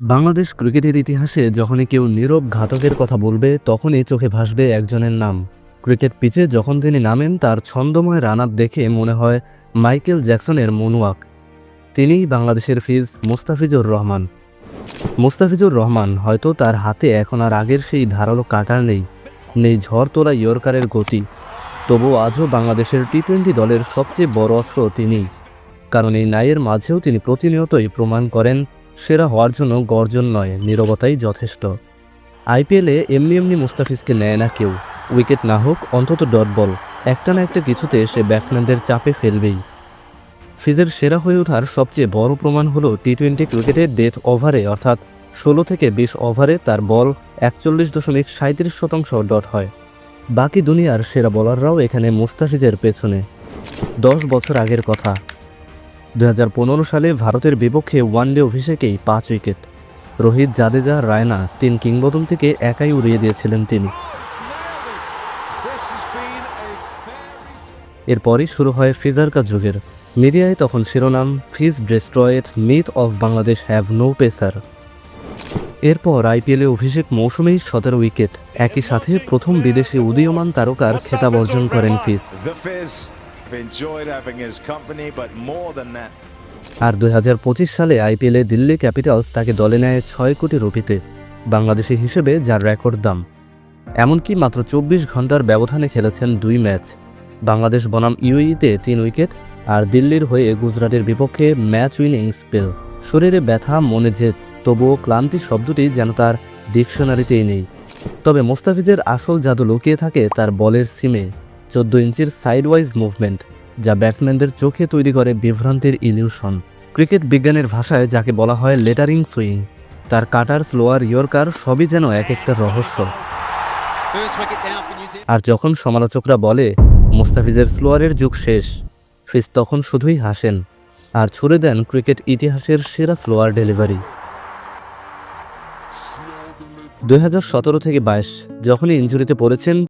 বাংলাদেশ ক্রিকেটের ইতিহাসে যখনই কেউ নীরব ঘাতকের কথা বলবে, তখনই চোখে ভাসবে একজনের নাম। ক্রিকেট পিচে যখন তিনি নামেন, তার ছন্দময় রান আপ দেখে মনে হয় মাইকেল জ্যাকসনের মনুয়াক। তিনিই বাংলাদেশের ফিজ মুস্তাফিজুর রহমান। মুস্তাফিজুর রহমান হয়তো তার হাতে এখন আর আগের সেই ধারালো কাটার নেই নেই ঝড় তোলা ইয়র্কারের গতি। তবু আজও বাংলাদেশের টি টোয়েন্টি দলের সবচেয়ে বড় অস্ত্র তিনি কারণ এই নায়ের মাঝেও তিনি প্রতিনিয়তই প্রমাণ করেন সেরা হওয়ার জন্য গর্জন নয়, নীরবতাই যথেষ্ট। আইপিএলে এমনি এমনি মুস্তাফিজকে নেয় না কেউ। উইকেট না হোক, অন্তত ডট বল। একটা না একটা কিছুতে সে ব্যাটসম্যানদের চাপে ফেলবেই। ফিজের সেরা হয়ে ওঠার সবচেয়ে বড় প্রমাণ হলো টি টোয়েন্টি ক্রিকেটের ডেথ ওভারে, অর্থাৎ ষোলো থেকে বিশ ওভারে তার বল একচল্লিশ দশমিক সাঁত্রিশ শতাংশ ডট হয়। বাকি দুনিয়ার সেরা বলাররাও এখানে মুস্তাফিজের পেছনে। দশ বছর আগের কথা। দু হাজার পনেরো সালে ভারতের বিপক্ষে ওয়ানডে অভিষেকেই পাঁচ উইকেট। রোহিত জাদেজা, রায়না তিন কিংবদন্তিকে একাই উড়িয়ে দিয়েছিলেন তিনি। এরপরই শুরু হয় ফিজারকা যুগের। মিডিয়ায় তখন শিরোনাম, Fizz destroyed, myth of Bangladesh have no pacer. এরপর আইপিএলে অভিষেক মৌসুমেই সতেরো উইকেট। একই সাথে প্রথম বিদেশি উদীয়মান তারকার খেতাব অর্জন করেন ফিজ। আর দুই হাজার পঁচিশ সালে আইপিএলে দিল্লি ক্যাপিটালস তাকে দলে নেয় ছয় কোটি রুপিতে, বাংলাদেশি হিসেবে যার রেকর্ড দাম। এমনকি মাত্র চব্বিশ ঘণ্টার ব্যবধানে খেলেছেন দুই ম্যাচ। বাংলাদেশ বনাম ইউইতে তিন উইকেট আর দিল্লির হয়ে গুজরাটের বিপক্ষে ম্যাচ উইনিং স্পেল। শরীরে ব্যথা, মনে জেদ, তবুও ক্লান্তি শব্দটি যেন তার ডিকশনারিতেই নেই। তবে মোস্তাফিজের আসল জাদু লুকিয়ে থাকে তার বলের সিমে। চোদ্দ ইঞ্চির সাইডওয়াইজ মুভমেন্ট যা ব্যাটসম্যানদের চোখে তৈরি করে বিভ্রান্তির ইলিউশন ক্রিকেট বিজ্ঞানের ভাষায় যাকে বলা হয় লেটারিং সুইং তার কাটার স্লোয়ার ইয়র্কার সবই যেন এক একটা রহস্য। আর যখন সমালোচকরা বলে মুস্তাফিজের স্লোয়ারের যুগ শেষ ফিজ তখন শুধুই হাসেন আর ছুড়ে দেন ক্রিকেট ইতিহাসের সেরা স্লোয়ার ডেলিভারি দু হাজার সতেরো থেকে বাইশ যখনই ইঞ্জুরিতে পড়েছেন